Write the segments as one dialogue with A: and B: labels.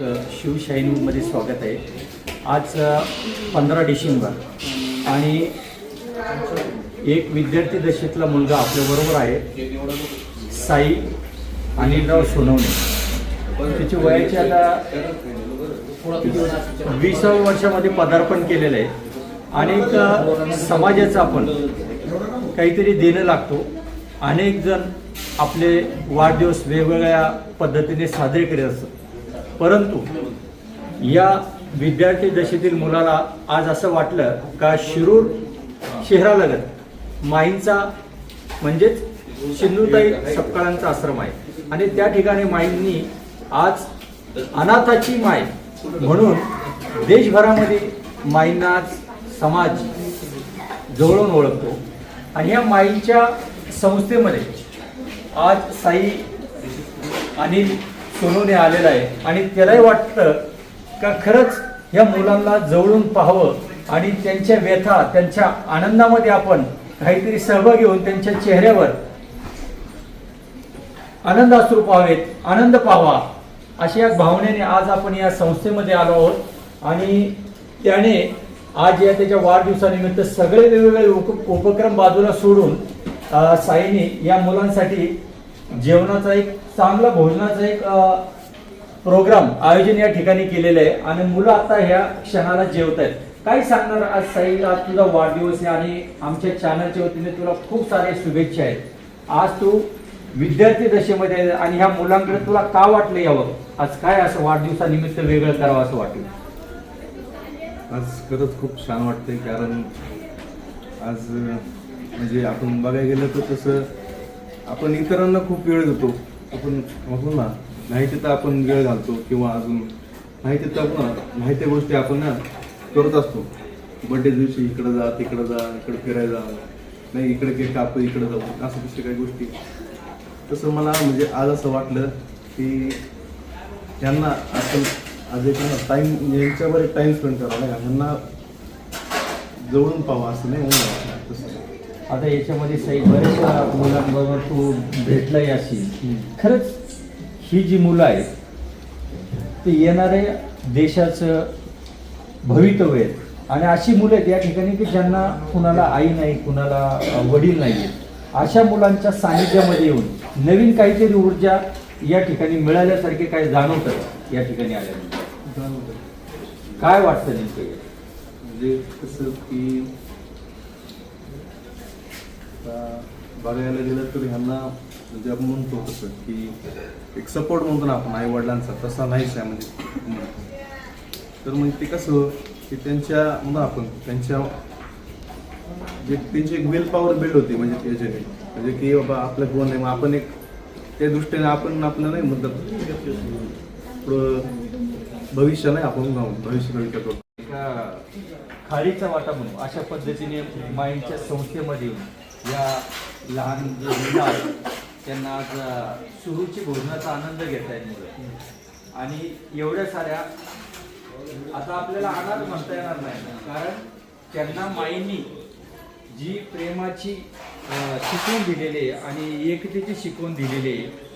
A: शिवशाहीनमध्ये स्वागत आहे. आज पंधरा डिसेंबर आणि एक विद्यार्थी दशेतला मुलगा आपल्याबरोबर आहे साई अनिलराव सोनवणे. त्याची वयाची आता विसाव्या वर्षामध्ये पदार्पण केलेलं आहे. अनेक समाजाचं आपण काहीतरी देणं लागतो. अनेक जण आपले वाढदिवस वेगवेगळ्या पद्धतीने साजरे करीत असतात. परंतु या विद्यार्थी दशेतील मुलाला आज असं वाटलं का शिरूर शहरालगत माईंचा म्हणजेच सिंधुताई सपकाळांचा आश्रम आहे. आणि त्या ठिकाणी माईंनी आज अनाथाची माय म्हणून देशभरामध्ये माईंना समाज जवळून ओळखतो. आणि या माईंच्या संस्थेमध्ये आज साई अनिल सोनवणे आलेला आहे. आणि त्यालाही वाटतं का खरंच या मुलांना जवळून पाहावं आणि त्यांच्या व्यथा त्यांच्या आनंदामध्ये आपण काहीतरी सहभागी होऊन त्यांच्या चेहऱ्यावर आनंद अश्रू पाहावेत आनंद पाहावा अशा या भावनेने आज आपण या संस्थेमध्ये आलो आहोत. आणि त्याने आज या त्याच्या वाढदिवसानिमित्त सगळे वेगवेगळे उप उपक्रम बाजूला सोडून साईने या मुलांसाठी जेवणाचा एक चांगला भोजनाचा एक प्रोग्राम आयोजन या ठिकाणी केलेलं आहे आणि मुलं आता ह्या क्षणाला जेवत आहेत काय सांगणार आज साई आज तुझा वाढदिवस आहे आणि आमच्या चॅनलच्या वतीने तुला खूप सारे शुभेच्छा आहेत. आज तू विद्यार्थी दशेमध्ये आहे आणि ह्या मुलांकडे तुला का वाटलं यावं? आज काय असं वाढदिवसानिमित्त वेगळं करावं असं वाटलं?
B: आज खरंच खूप छान वाटतंय कारण आज म्हणजे आपण बघायला गेलं तर तसं आपण इतरांना खूप वेळ देतो. आपण म्हणतो ना नाही तिथं आपण वेळ घालतो किंवा अजून. नाही तिथं आपण नाही त्या गोष्टी आपण ना करत असतो. बड्डे दिवशी इकडं जा तिकडं जा इकडं फिरायला जा. नाही इकडे केक कापू इकडे जाऊ. असं दुसऱ्या काही गोष्टी. तसं मला म्हणजे आज असं वाटलं की त्यांना आपण आज एक टाईम यांच्यावर एक स्पेंड करावा. लागेल यांना जवळून पाहावं असं नाही म्हणून वाटलं तसं.
A: आता याच्यामध्ये साई बऱ्याचशा मुलांबरोबर तू भेटलाही असेल खरंच ही जी मुलं आहेत ते येणाऱ्या देशाचं भवितव्य आहेत. आणि अशी मुलं आहेत या ठिकाणी की ज्यांना कुणाला आई नाही कुणाला वडील नाही आहेत. अशा मुलांच्या सानिध्यामध्ये येऊन नवीन काहीतरी ऊर्जा या ठिकाणी मिळाल्यासारखे काय जाणवतं या ठिकाणी आल्यानंतर.
B: जाणवतं.
A: काय वाटतं नेमकं?
B: म्हणजे कसं की आता बघायला गेलं तर ह्यांना म्हणजे आपण म्हणतो कसं की एक सपोर्ट म्हणतो ना आपण आई वडिलांचा तसा नाहीच आहे म्हणजे. तर मग ते कसं की त्यांच्या म्हणून आपण त्यांच्या जे त्यांची एक विल पॉवर बिल्ड होती म्हणजे त्याच्याने म्हणजे की बाबा आपलं कोण नाही मग आपण एक त्या दृष्टीने आपण आपलं नाही म्हणतात पुढं भविष्य नाही आपण भविष्य भविष्य करतो
A: एका खारीचा वाटा म्हणून अशा पद्धतीने माईंडच्या संस्थेमध्ये येऊन. या लहान जे मुलं आहेत त्यांना आज सुरूची भोजनाचा आनंद घेता येईल मुलं. आणि एवढ्या साऱ्या आता आपल्याला अनाथ म्हणता येणार नाही. कारण त्यांना माईंनी जी प्रेमाची शिकवून शिकवण दिलेली आहे आणि एकतेची शिकवण दिलेली आहे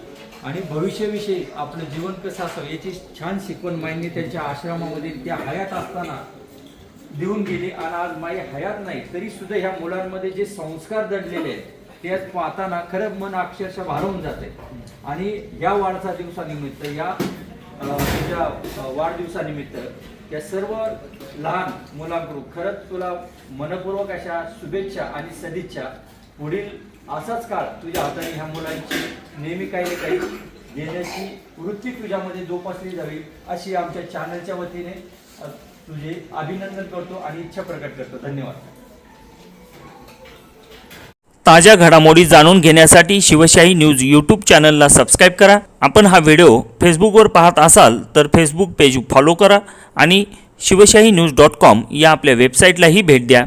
A: आणि भविष्याविषयी आपलं जीवन कसं असावं याची छान शिकवण माईंनी त्यांच्या आश्रमामध्ये त्या हयात असताना देऊन गेली आणि आज माई हयात नाही. तरी सुद्धा ह्या मुलांमध्ये जे संस्कार दडलेले आहेत ते पाहताना खरं मन अक्षरशः भारावून जाते. आणि या वाढचा दिवसानिमित्त या तुझ्या वाढदिवसानिमित्त या सर्व लहान मुलांकडून खरंच तुला मनपूर्वक अशा शुभेच्छा आणि सदिच्छा. पुढील असाच काळ तुझ्या हाताने ह्या मुलांची नेहमी काही ना काही देण्याची वृत्ती तुझ्यामध्ये जोपासली जावी अशी आमच्या चॅनलच्या वतीने तुझे अभिनंदन करतो आणि इच्छा प्रकट करतो. धन्यवाद.
C: ताज्या घडामोडी जाणून घेण्यासाठी शिवशाही न्यूज यूट्यूब चॅनलला सबस्क्राईब करा. आपण हा व्हिडिओ फेसबुकवर पाहत असाल तर फेसबुक पेज फॉलो करा आणि शिवशाही न्यूज डॉट कॉम या आपल्या वेबसाईटलाही भेट द्या.